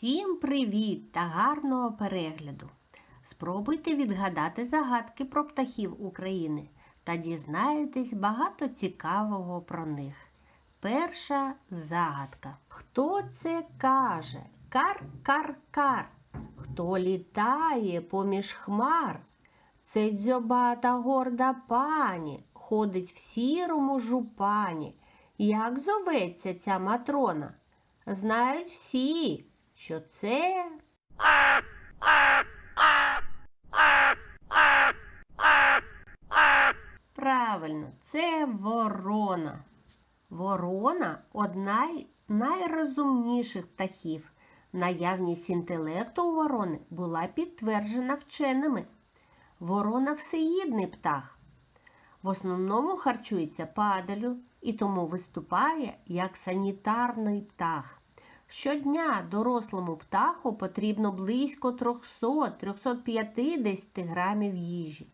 Всім привіт та гарного перегляду! Спробуйте відгадати загадки про птахів України та дізнаєтесь багато цікавого про них. Перша загадка. Хто це каже? Кар-кар-кар. Хто літає поміж хмар? Це дзьобата горда пані, ходить в сірому жупані. Як зоветься ця матрона? Знають всі, що це правильно, це ворона. Ворона одна й найрозумніших птахів. Наявність інтелекту у ворони була підтверджена вченими. Ворона всеїдний птах. В основному харчується падалю і тому виступає як санітарний птах. Щодня дорослому птаху потрібно близько 300-350 грамів їжі.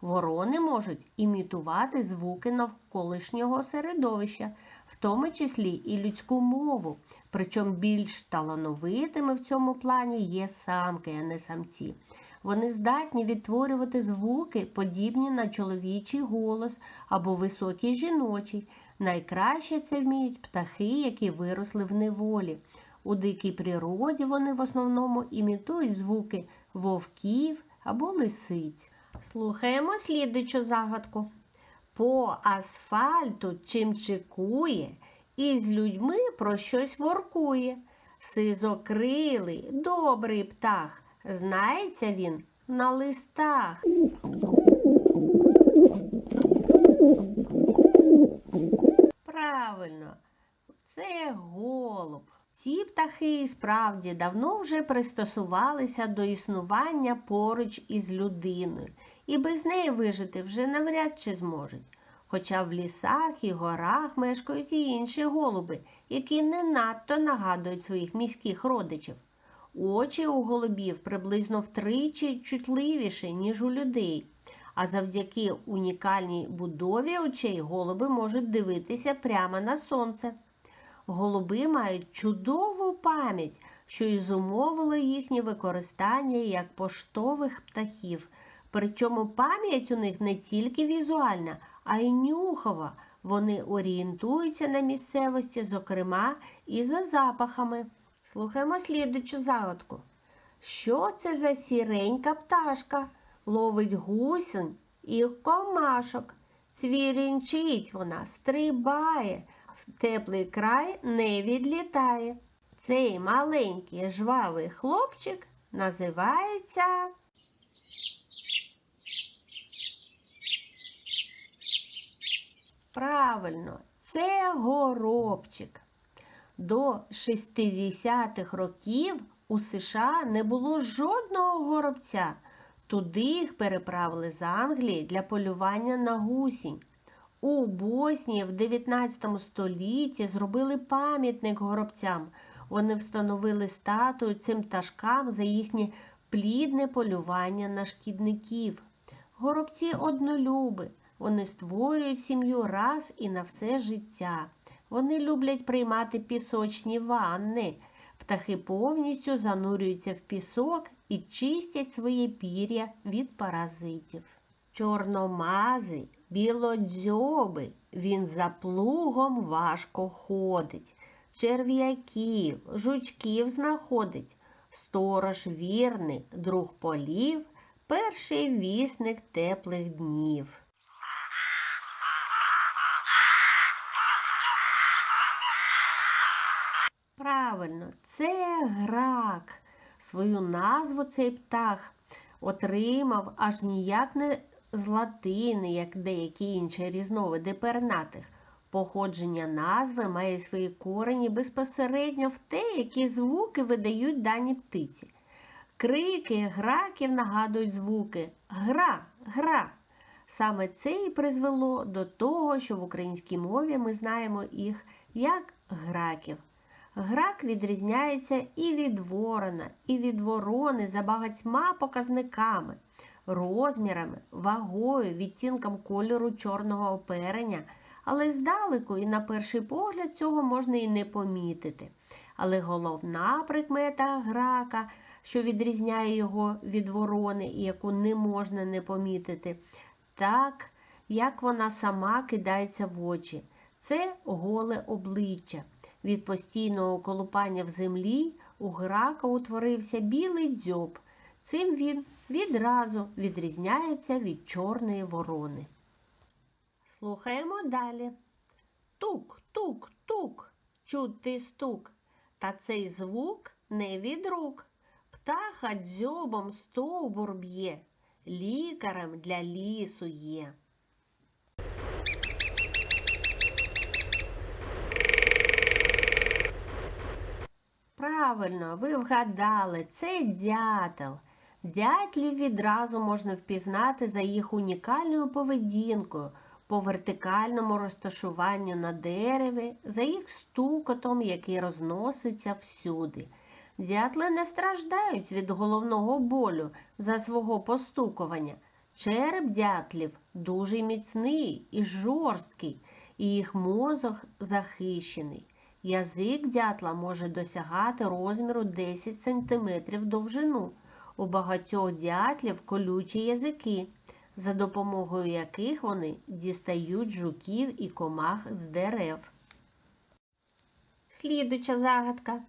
Ворони можуть імітувати звуки навколишнього середовища, в тому числі і людську мову. Причому більш талановитими в цьому плані є самки, а не самці. Вони здатні відтворювати звуки, подібні на чоловічий голос або високий жіночий. Найкраще це вміють птахи, які виросли в неволі. У дикій природі вони в основному імітують звуки вовків або лисиць. Слухаємо слідуючу загадку. По асфальту чим чекує, і з людьми про щось воркує. Сизокрилий, добрий птах, знається він на листах. Правильно, це голуб. Ці птахи справді давно вже пристосувалися до існування поруч із людиною, і без неї вижити вже навряд чи зможуть. Хоча в лісах і горах мешкають і інші голуби, які не надто нагадують своїх міських родичів. Очі у голубів приблизно втричі чутливіші, ніж у людей, а завдяки унікальній будові очей голуби можуть дивитися прямо на сонце. Голуби мають чудову пам'ять, що і зумовило їхнє використання як поштових птахів. Причому пам'ять у них не тільки візуальна, а й нюхова. Вони орієнтуються на місцевості, зокрема, і за запахами. Слухаємо слідучу загадку. Що це за сіренька пташка? Ловить гусень і комашок. Цвірінчить вона, стрибає, в теплий край не відлітає. Цей маленький жвавий хлопчик називається правильно, це горобчик. До 60-х років у США не було жодного горобця. Туди їх переправили з Англії для полювання на гусінь. У Боснії в 19 столітті зробили пам'ятник горобцям. Вони встановили статую цим пташкам за їхнє плідне полювання на шкідників. Горобці однолюби. Вони створюють сім'ю раз і на все життя. Вони люблять приймати пісочні ванни. Птахи повністю занурюються в пісок і чистять своє пір'я від паразитів. Чорномазий, білодзьобий, він за плугом важко ходить, черв'яків, жучків знаходить, сторож вірний, друг полів, перший вісник теплих днів. Правильно, це грак. Свою назву цей птах отримав аж ніяк не з латини, як деякі інші різновиди пернатих. Походження назви має свої корені безпосередньо в те, які звуки видають дані птиці. Крики граків нагадують звуки гра, гра. Саме це і призвело до того, що в українській мові ми знаємо їх як граків. Грак відрізняється і від ворона, і від ворони за багатьма показниками, розмірами, вагою, відтінком кольору чорного оперення, але здалеку і на перший погляд цього можна і не помітити. Але головна прикмета грака, що відрізняє його від ворони і яку не можна не помітити, так як вона сама кидається в очі. Це голе обличчя. Від постійного колупання в землі у грака утворився білий дзьоб. Цим він відразу відрізняється від чорної ворони. Слухаємо далі. Тук, тук, тук, чути стук. Та цей звук не від рук. Птаха дзьобом стовбур б'є, лікарем для лісу є. Правильно, ви вгадали, це дятел. Дятлів відразу можна впізнати за їх унікальною поведінкою, по вертикальному розташуванню на дереві, за їх стукотом, який розноситься всюди. Дятли не страждають від головного болю за свого постукування. Череп дятлів дуже міцний і жорсткий, і їх мозок захищений. Язик дятла може досягати розміру 10 см довжину. У багатьох дятлів колючі язики, за допомогою яких вони дістають жуків і комах з дерев. Слідуча загадка.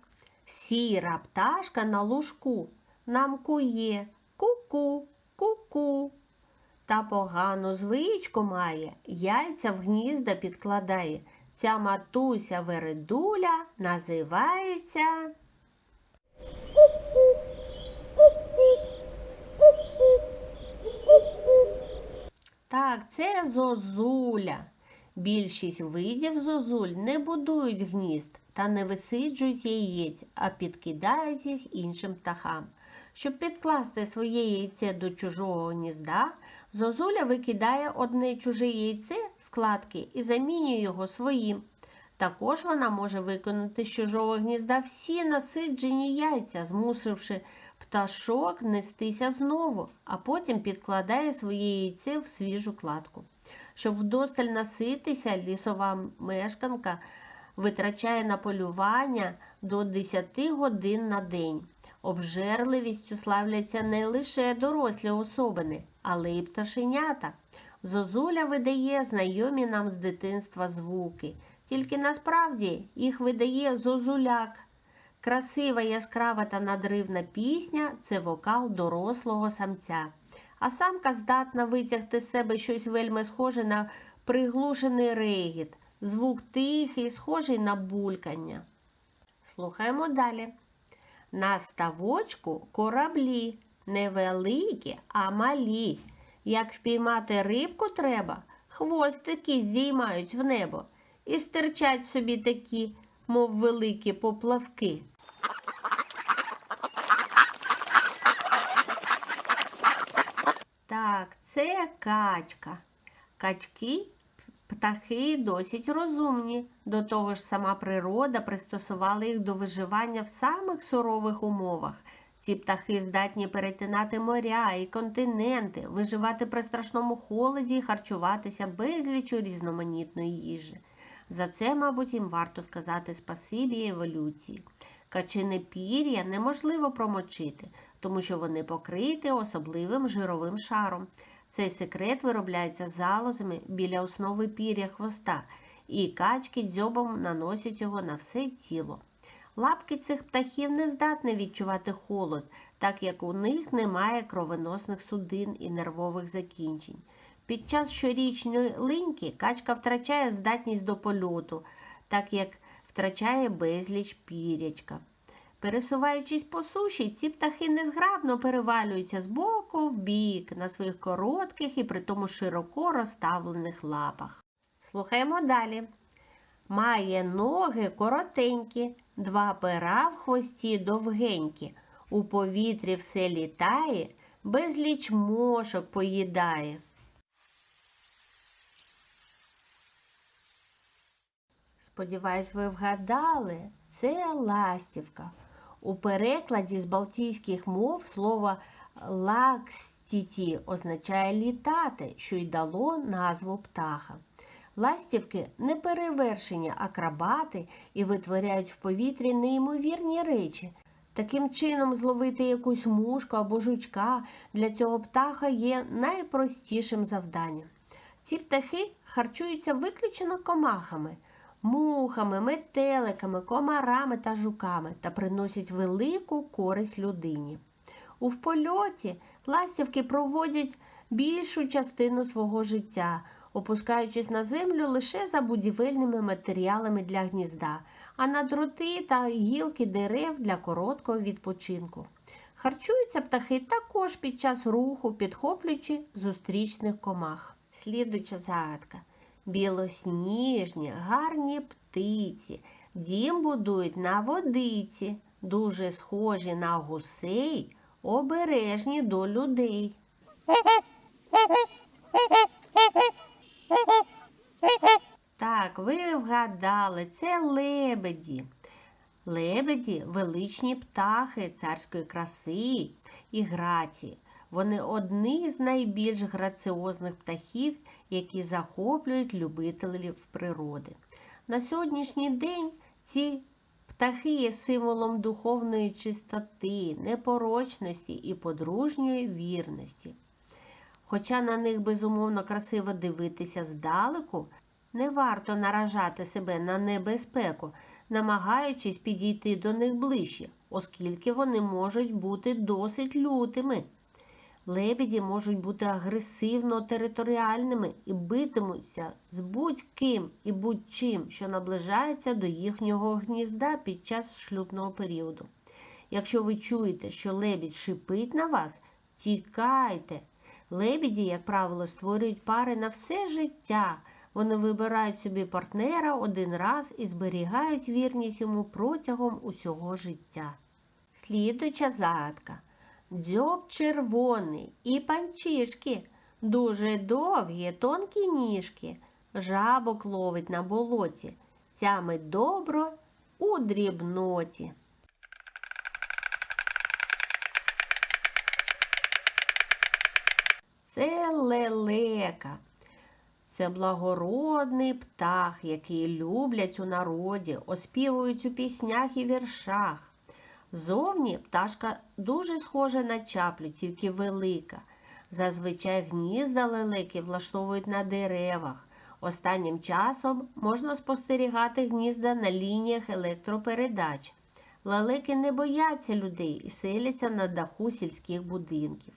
Сіра пташка на лужку нам кує ку-ку, ку-ку. Та погану звичку має, яйця в гнізда підкладає. Ця матуся вередуля називається. Так, це зозуля. Більшість видів зозуль не будують гнізд та не висиджують яєць, а підкидають їх іншим птахам. Щоб підкласти своє яйце до чужого гнізда, зозуля викидає одне чуже яйце з кладки і замінює його своїм. Також вона може виконати з чужого гнізда всі насиджені яйця, змусивши пташок нестися знову, а потім підкладає своє яйце в свіжу кладку. Щоб вдосталь наситися, лісова мешканка витрачає на полювання до 10 годин на день. Обжерливістю славляться не лише дорослі особини, але й пташенята. Зозуля видає знайомі нам з дитинства звуки, тільки насправді їх видає зозуляк. Красива, яскрава та надривна пісня це вокал дорослого самця. А самка здатна витягти з себе щось вельми схоже на приглушений регіт, звук тихий, схожий на булькання. Слухаємо далі. На ставочку кораблі, невеликі, а малі. Як впіймати рибку треба, хвостики здіймають в небо і стирчать собі такі, мов великі поплавки. Так, це качка. Качки птахи досить розумні. До того ж, сама природа пристосувала їх до виживання в самих сурових умовах. Ці птахи здатні перетинати моря і континенти, виживати при страшному холоді і харчуватися безлічу різноманітної їжі. За це, мабуть, їм варто сказати спасибі еволюції. Качине пір'я неможливо промочити, тому що вони покриті особливим жировим шаром. Цей секрет виробляється залозами біля основи пір'я хвоста, і качки дзьобом наносять його на все тіло. Лапки цих птахів не здатні відчувати холод, так як у них немає кровоносних судин і нервових закінчень. Під час щорічної линьки качка втрачає здатність до польоту, так як втрачає безліч пірячка. Пересуваючись по суші, ці птахи незграбно перевалюються з боку в бік на своїх коротких і притому широко розставлених лапах. Слухаємо далі. Має ноги коротенькі, два пера в хвості довгенькі. У повітрі все літає, безліч мошок поїдає. Сподіваюсь, ви вгадали, це ластівка. У перекладі з балтійських мов слово лакстіті означає літати, що й дало назву птаха. Ластівки неперевершені акробати і витворяють в повітрі неймовірні речі. Таким чином, зловити якусь мушку або жучка для цього птаха є найпростішим завданням. Ці птахи харчуються виключно комахами, мухами, метеликами, комарами та жуками та приносять велику користь людині. У польоті ластівки проводять більшу частину свого життя, опускаючись на землю лише за будівельними матеріалами для гнізда, а на дроти та гілки дерев для короткого відпочинку. Харчуються птахи також під час руху, підхоплюючи зустрічних комах. Слідуюча загадка. Білосніжні, гарні птиці, дім будують на водиці, дуже схожі на гусей, обережні до людей. Так, ви вгадали, це лебеді. Лебеді величні птахи царської краси і грації. Вони одні з найбільш граціозних птахів, які захоплюють любителів природи. На сьогоднішній день ці птахи є символом духовної чистоти, непорочності і подружньої вірності. Хоча на них безумовно красиво дивитися здалеку, не варто наражати себе на небезпеку, намагаючись підійти до них ближче, оскільки вони можуть бути досить лютими. Лебеді можуть бути агресивно територіальними і битимуться з будь-ким і будь-чим, що наближається до їхнього гнізда під час шлюбного періоду. Якщо ви чуєте, що лебідь шипить на вас, тікайте. Лебіді, як правило, створюють пари на все життя. Вони вибирають собі партнера один раз і зберігають вірність йому протягом усього життя. Слідуюча загадка. Дзьоб червоний і панчішки, дуже довгі, тонкі ніжки, жабок ловить на болоті, тямить добро у дрібноті. Це лелека. Це благородний птах, який люблять у народі, оспівують у піснях і віршах. Зовні пташка дуже схожа на чаплю, тільки велика. Зазвичай гнізда лелеки влаштовують на деревах. Останнім часом можна спостерігати гнізда на лініях електропередач. Лелеки не бояться людей і селяться на даху сільських будинків.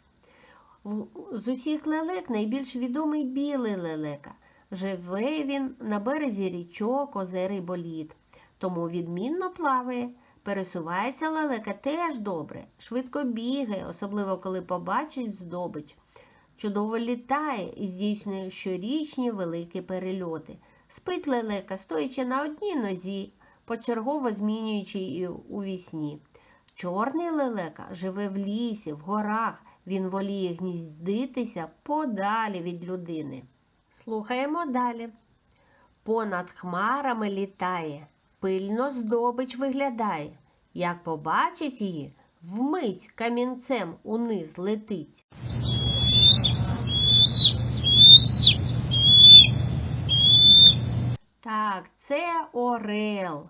З усіх лелек найбільш відомий білий лелека. Живе він на березі річок, озер і боліт, тому відмінно плаває. Пересувається лелека теж добре, швидко бігає, особливо коли побачить здобич. Чудово літає і здійснює щорічні великі перельоти. Спить лелека, стоячи на одній нозі, почергово змінюючи її у вісні. Чорний лелека живе в лісі, в горах, він воліє гніздитися подалі від людини. Слухаємо далі. Понад хмарами літає, пильно здобич виглядає. Як побачить її, вмить камінцем униз летить. Так, це орел.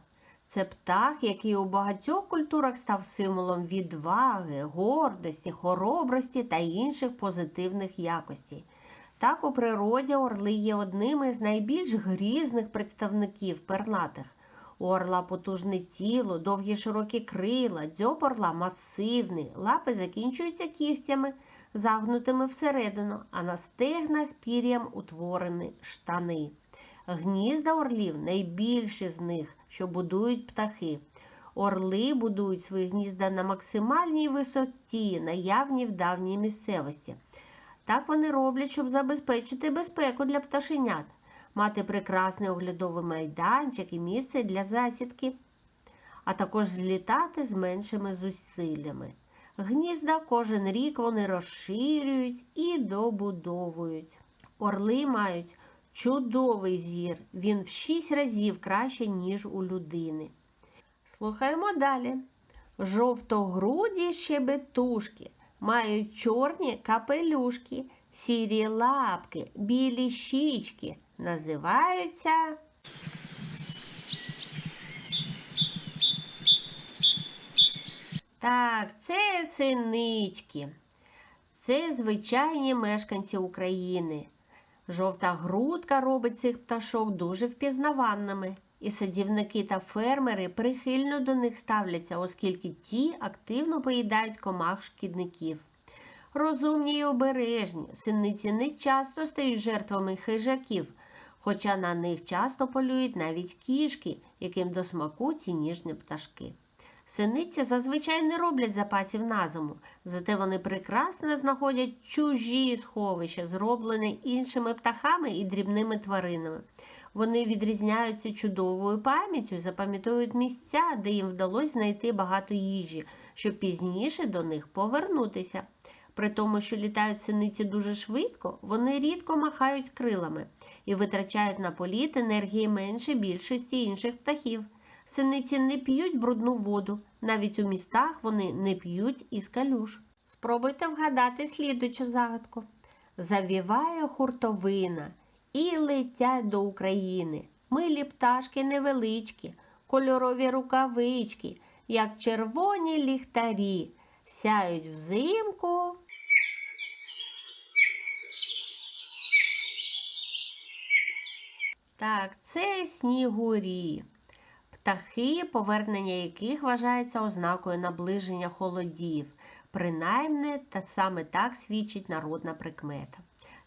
Це птах, який у багатьох культурах став символом відваги, гордості, хоробрості та інших позитивних якостей. Так у природі орли є одними з найбільш грізних представників перлатих. У орла потужне тіло, довгі широкі крила, дзьоб орла масивний, лапи закінчуються кігтями, загнутими всередину, а на стегнах пір'ям утворені штани. Гнізда орлів найбільші з них, що будують птахи. Орли будують свої гнізда на максимальній висоті, наявній в давній місцевості. Так вони роблять, щоб забезпечити безпеку для пташенят, мати прекрасний оглядовий майданчик і місце для засідки, а також злітати з меншими зусиллями. Гнізда кожен рік вони розширюють і добудовують. Орли мають чудовий зір, він в шість разів краще, ніж у людини. Слухаємо далі. Жовтогруді щебетушки мають чорні капелюшки, сірі лапки, білі щічки, називаються Так, це синички. Це звичайні мешканці України. Жовта грудка робить цих пташок дуже впізнаваними, і садівники та фермери прихильно до них ставляться, оскільки ті активно поїдають комах шкідників. Розумні й обережні, синиці не часто стають жертвами хижаків, хоча на них часто полюють навіть кішки, яким до смаку ці ніжні пташки. Синиці зазвичай не роблять запасів на зиму, зате вони прекрасно знаходять чужі сховища, зроблені іншими птахами і дрібними тваринами. Вони відрізняються чудовою пам'яттю запам'ятовують місця, де їм вдалося знайти багато їжі, щоб пізніше до них повернутися. При тому, що літають синиці дуже швидко, вони рідко махають крилами і витрачають на політ енергії менше більшості інших птахів. Синиці не п'ють брудну воду, навіть у містах вони не п'ють із калюш. Спробуйте вгадати слідучу загадку. Завіває хуртовина і летять до України. Милі пташки невеличкі, кольорові рукавички, як червоні ліхтарі, сяють взимку. Так, це снігурі птахи, повернення яких вважається ознакою наближення холодів. Принаймні, та саме так свідчить народна прикмета.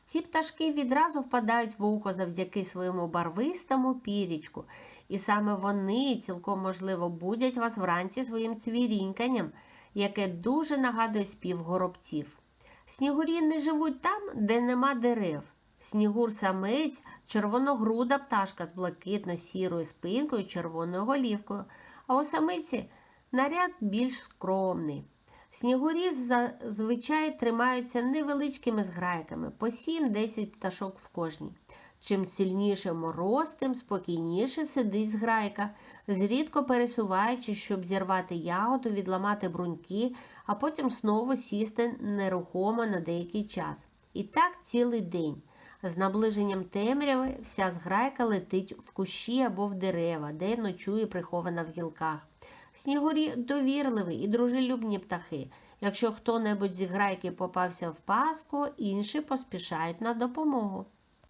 Ці пташки відразу впадають в око завдяки своєму барвистому пірічку, і саме вони цілком можливо будять вас вранці своїм цвіріньканням, яке дуже нагадує спів горобців. Снігурі не живуть там, де нема дерев. Снігур самець червоногруда пташка з блакитно-сірою спинкою червоною голівкою, а у самиці наряд більш скромний. Снігурі зазвичай тримаються невеличкими зграйками, по 7-10 пташок в кожній. Чим сильніше мороз, тим спокійніше сидить зграйка, зрідко пересуваючись, щоб зірвати ягоду, відламати бруньки, а потім знову сісти нерухомо на деякий час. І так цілий день. З наближенням темряви вся зграйка летить в кущі або в дерева, де ночує прихована в гілках. Снігурі довірливі і дружелюбні птахи. Якщо хто-небудь зі грайки попався в паску, інші поспішають на допомогу.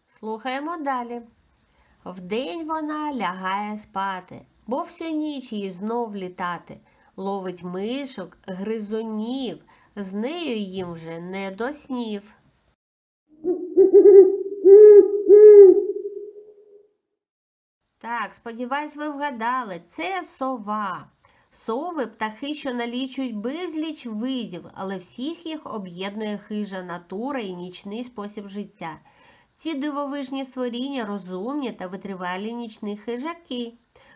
Слухаємо далі. Вдень вона лягає спати, бо всю ніч їй знов літати. Ловить мишок, гризунів, з нею їм вже не до снів. Так, сподіваюсь, ви вгадали, це сова. Сови птахи, що налічують безліч видів, але всіх їх об'єднує хижа натура і нічний спосіб життя. Ці дивовижні створіння розумні та витривалі нічні хижаки.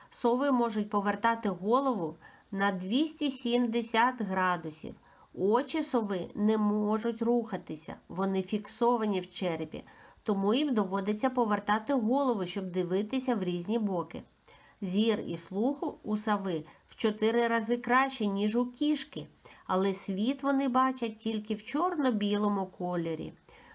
Сови можуть повертати голову на 270 градусів. Очі сови не можуть рухатися, вони фіксовані в черепі тому їм доводиться повертати голову, щоб дивитися в різні боки. Зір і слуху у сави в чотири рази краще, ніж у кішки, але світ вони бачать тільки в чорно-білому кольорі.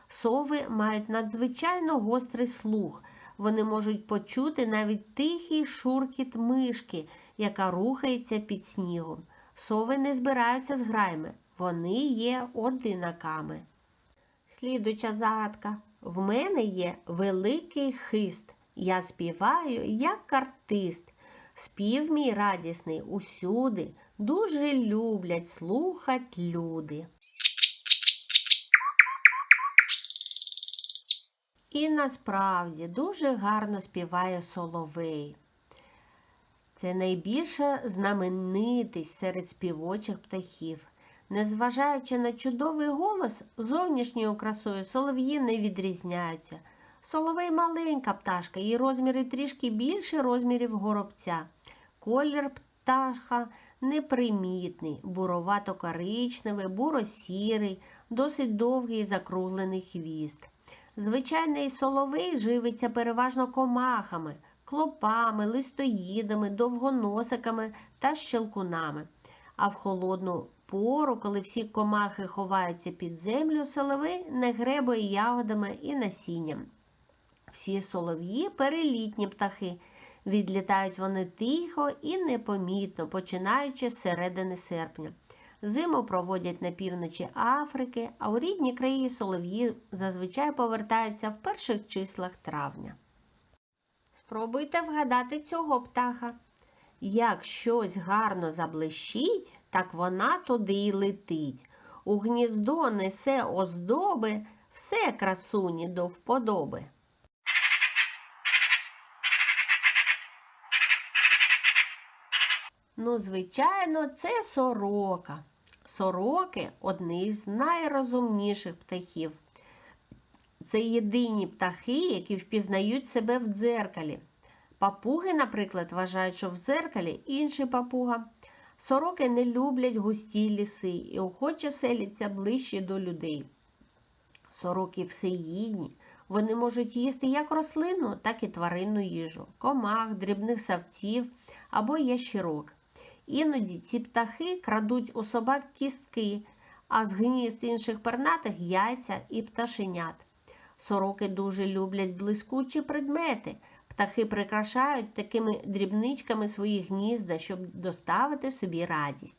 Сови мають надзвичайно гострий слух. Вони можуть почути навіть тихий шуркіт мишки, яка рухається під снігом. Сови не збираються з грайми, вони є одинаками. Слідуча загадка. В мене є великий хист. Я співаю, як артист. Спів мій радісний усюди. Дуже люблять слухать люди. І насправді дуже гарно співає соловей. Це найбільша знаменитість серед співочих птахів. Незважаючи на чудовий голос, зовнішньою красою солов'ї не відрізняються. Соловей маленька пташка, її розміри трішки більше розмірів горобця. Колір птаха непримітний, буровато-коричневий, буро-сірий, досить довгий закруглений хвіст. Звичайний соловей живиться переважно комахами, клопами, листоїдами, довгоносиками та щелкунами. А в холодну пору, коли всі комахи ховаються під землю, соловей не гребує ягодами і насінням. Всі солов'ї перелітні птахи. Відлітають вони тихо і непомітно, починаючи з середини серпня. Зиму проводять на півночі Африки, а у рідні краї солов'ї зазвичай повертаються в перших числах травня. Спробуйте вгадати цього птаха. Як щось гарно заблищить, так вона туди й летить. У гніздо несе оздоби, все красуні до вподоби. Ну, звичайно, це сорока. Сороки одні з найрозумніших птахів. Це єдині птахи, які впізнають себе в дзеркалі. Папуги, наприклад, вважають, що в дзеркалі інший папуга. Сороки не люблять густі ліси і охоче селяться ближче до людей. Сороки всеїдні. Вони можуть їсти як рослинну, так і тваринну їжу, комах, дрібних савців або ящірок. Іноді ці птахи крадуть у собак кістки, а з гнізд інших пернатих яйця і пташенят. Сороки дуже люблять блискучі предмети. Птахи прикрашають такими дрібничками свої гнізда, щоб доставити собі радість.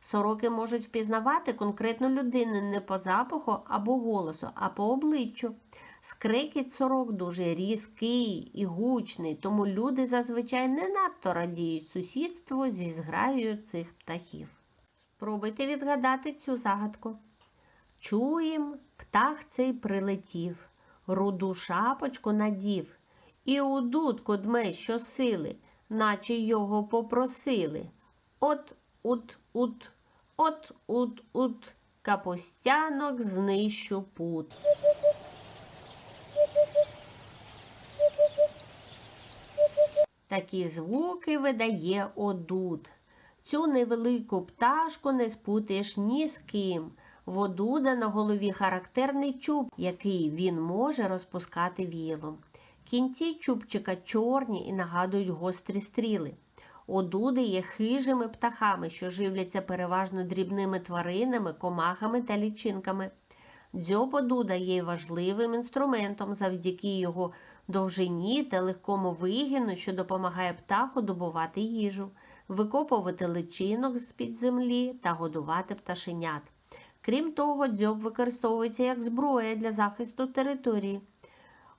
Сороки можуть впізнавати конкретну людину не по запаху або голосу, а по обличчю. Скрекіт сорок дуже різкий і гучний, тому люди зазвичай не надто радіють сусідству зі зграєю цих птахів. Спробуйте відгадати цю загадку. Чуєм, птах цей прилетів, руду шапочку надів, і у дудку дме щосили, наче його попросили. От ут ут, от ут ут, капустянок знищу пут. Такі звуки видає одуд. Цю невелику пташку не спутаєш ні з ким. В одуда на голові характерний чуб, який він може розпускати вілом. Кінці чубчика чорні і нагадують гострі стріли. Одуди є хижими птахами, що живляться переважно дрібними тваринами, комахами та лічинками. Дзьоб одуда є важливим інструментом завдяки його довжині та легкому вигину, що допомагає птаху добувати їжу, викопувати личинок з-під землі та годувати пташенят. Крім того, дзьоб використовується як зброя для захисту території.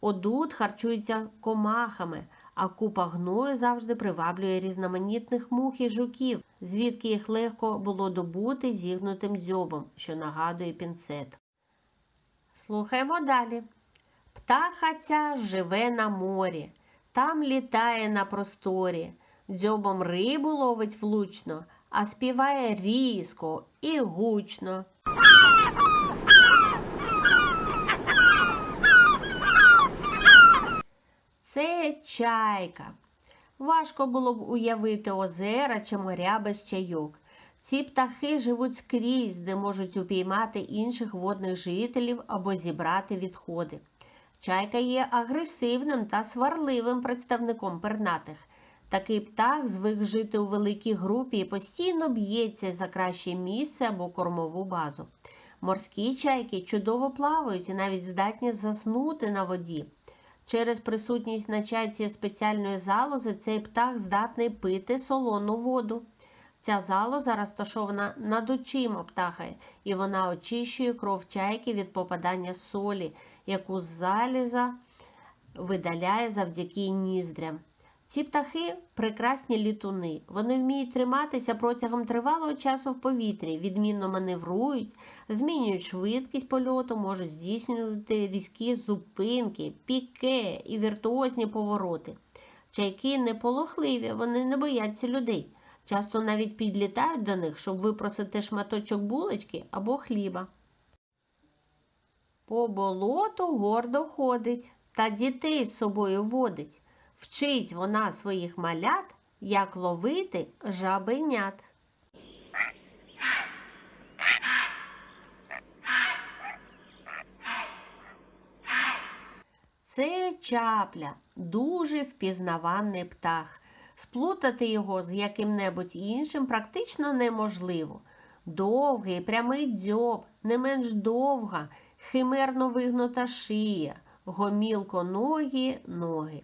Одуд харчується комахами, а купа гною завжди приваблює різноманітних мух і жуків, звідки їх легко було добути зігнутим дзьобом, що нагадує пінцет. Слухаємо далі. Птаха ця живе на морі, там літає на просторі, дзьобом рибу ловить влучно, а співає різко і гучно. Це чайка. Важко було б уявити озера чи моря без чайок. Ці птахи живуть скрізь, де можуть упіймати інших водних жителів або зібрати відходи. Чайка є агресивним та сварливим представником пернатих. Такий птах звик жити у великій групі і постійно б'ється за краще місце або кормову базу. Морські чайки чудово плавають і навіть здатні заснути на воді. Через присутність на чайці спеціальної залози цей птах здатний пити солону воду. Ця залоза розташована над очима птаха, і вона очищує кров чайки від попадання солі, яку заліза видаляє завдяки ніздрям. Ці птахи прекрасні літуни. Вони вміють триматися протягом тривалого часу в повітрі, відмінно маневрують, змінюють швидкість польоту, можуть здійснювати різкі зупинки, піке і віртуозні повороти. Чайки неполохливі, вони не бояться людей. Часто навіть підлітають до них, щоб випросити шматочок булочки або хліба. По болоту гордо ходить та дітей з собою водить. Вчить вона своїх малят, як ловити жабенят. Це чапля, дуже впізнаваний птах. Сплутати його з яким-небудь іншим практично неможливо. Довгий прямий дзьоб, не менш довга, химерно вигнута шия, гомілконогі ноги.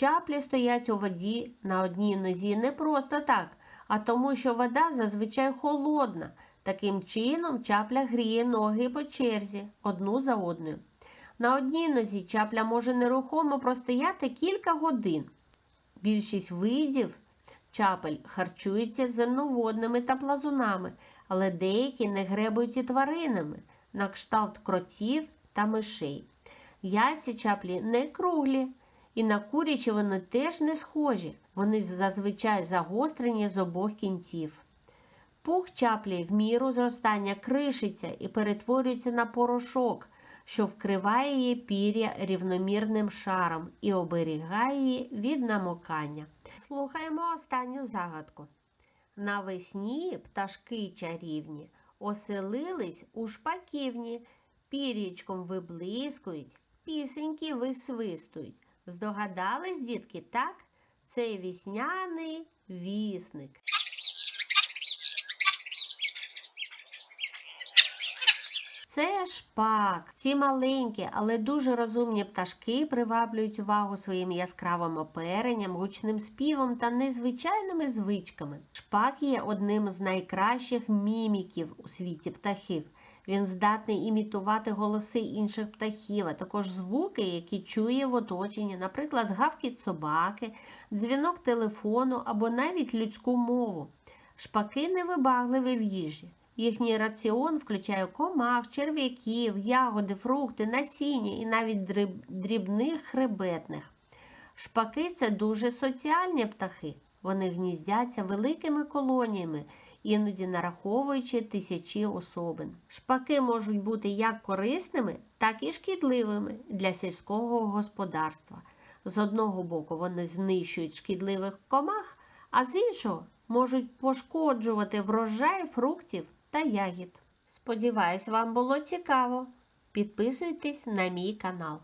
Чаплі стоять у воді на одній нозі не просто так, а тому, що вода зазвичай холодна. Таким чином чапля гріє ноги по черзі, одну за одною. На одній нозі чапля може нерухомо простояти кілька годин. Більшість видів чапель харчуються земноводними та плазунами, але деякі не гребують і тваринами, на кшталт кротів та мишей. Яйця чаплі не круглі, і на курячі вони теж не схожі, вони зазвичай загострені з обох кінців. Пух чаплі в міру зростання кришиться і перетворюється на порошок, що вкриває її пір'я рівномірним шаром і оберігає її від намокання. Слухаємо останню загадку. Навесні пташки чарівні оселились у шпаківні, пір'ячком виблискують, пісеньки висвистують. Здогадались, дітки, так? Це вісняний вісник. Це шпак. Ці маленькі, але дуже розумні пташки приваблюють увагу своїм яскравим оперенням, гучним співом та незвичайними звичками. Шпак є одним з найкращих міміків у світі птахів. Він здатний імітувати голоси інших птахів, а також звуки, які чує в оточенні, наприклад, гавкіт собаки, дзвінок телефону або навіть людську мову. Шпаки невибагливі в їжі. Їхній раціон включає комах, черв'яків, ягоди, фрукти, насіння і навіть дріб- дрібних хребетних. Шпаки це дуже соціальні птахи. Вони гніздяться великими колоніями, іноді нараховуючи тисячі особин. Шпаки можуть бути як корисними, так і шкідливими для сільського господарства. З одного боку вони знищують шкідливих комах, а з іншого можуть пошкоджувати врожай фруктів та ягід. Сподіваюсь, вам було цікаво. Підписуйтесь на мій канал.